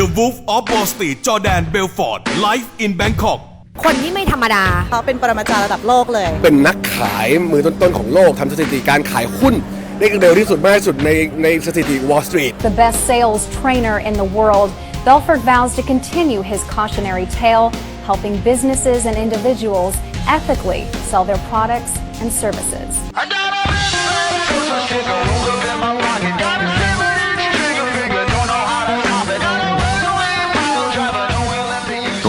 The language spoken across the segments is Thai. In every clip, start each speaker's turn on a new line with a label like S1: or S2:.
S1: The Wolf of Wall Street จอแดนเบลฟอร์ด Life in Bangkok
S2: คนที่ไม่ธรรมดา
S3: เขาเป็นปรมาจารย์ระดับโลกเลย
S4: เป็นนักขายมือต้นๆของโลกทำสถิติการขายหุ้นได้เร็วที่สุดมากที่สุดในในสถิติ Wall Street
S5: the best sales trainer in the world, Belfort vows to continue his cautionary tale, helping businesses and individuals ethically sell their products and services.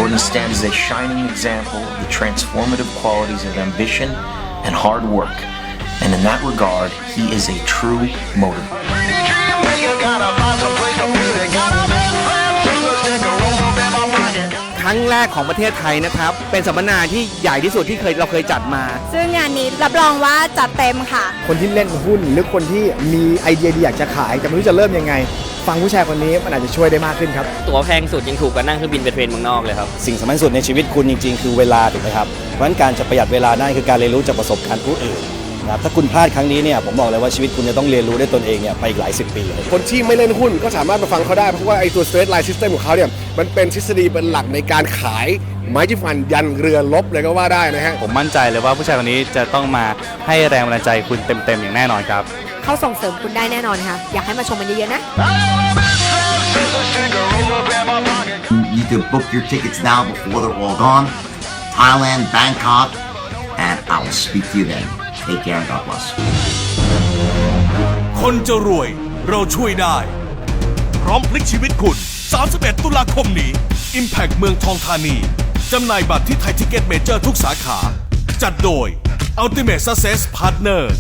S6: Let me use
S7: Thornton stands as a shining example of the transformative qualities of ambition and hard work. And in that regard, he is a true motor.
S6: Pretty dream maker, gotta find some place to put it. Got a big fat Christmas sticker rolled up in my pocket.
S8: ครั้งแรกของประเทศไทยนะครับ เป็นสัมมนาที่ใหญ่ที่สุดที่เคยเราเคยจัดมา
S3: ซึ่งงานนี้รับรองว่าจัดเต็มค่ะ
S9: คนที่เล่นหุ้นหรือคนที่มีไอเดียดีอยากจะขายแต่ไม่รู้จะเริ่มยังไง ฟังผู้ชายคนนี้มันอาจจะช่วยได้มากขึ้นครับ
S10: ตั๋วแพงสุดยังถูกกว่านั่งเครื่องบินไปเทรนเมืองนอกเลยครับ
S11: สิ่งสำคัญที่สุดในชีวิตคุณจริง ๆ คือเวลาถูกไหมครับเพราะฉะนั้นการจะประหยัดเวลาได้คือการเรียนรู้จากประสบการณ์ผู้อื่นนะครับถ้าคุณพลาดครั้งนี้เนี่ยผมบอกเลยว่าชีวิตคุณจะต้องเรียนรู้ด้วยตนเองเนี่ยไปอีกหลายสิบปีเลย
S4: คนที่ไม่เล่นหุ้นก็สามารถมาฟังเขาได้เพราะว่าไอ้ตัว straight line system ของเขาเนี่ยมันเป็นทฤษฎีเป็นหลักในการขายไม้จิ้มฟันยันเรือลบเลยก็ว่าได้นะฮะ
S12: ผมมั่นใจเลยว่าผู้ชายคนนี้จะต้องมาให้แรงบันดาลใจคุณเต็มๆอย่างแน่นอนครับ
S2: เขาส่งเสริมคุณได้แน่นอนค่ะ อยากให้มาชมมันเยอะๆนะ
S6: I got a big fat Christmas sticker rolled up in my pocket.
S13: You can book your tickets now before they're all gone. Thailand, Bangkok, and I will speak to you then. Take care and God bless.
S1: คนจะรวยเราช่วยได้ พร้อมพลิกชีวิตคุณ 31 ตุลาคมนี้ Impact เมืองทองธานี จำหน่ายบัตรที่ไทยทิเก็ตเมเจอร์ทุกสาขา จัดโดย Ultimate Success Partners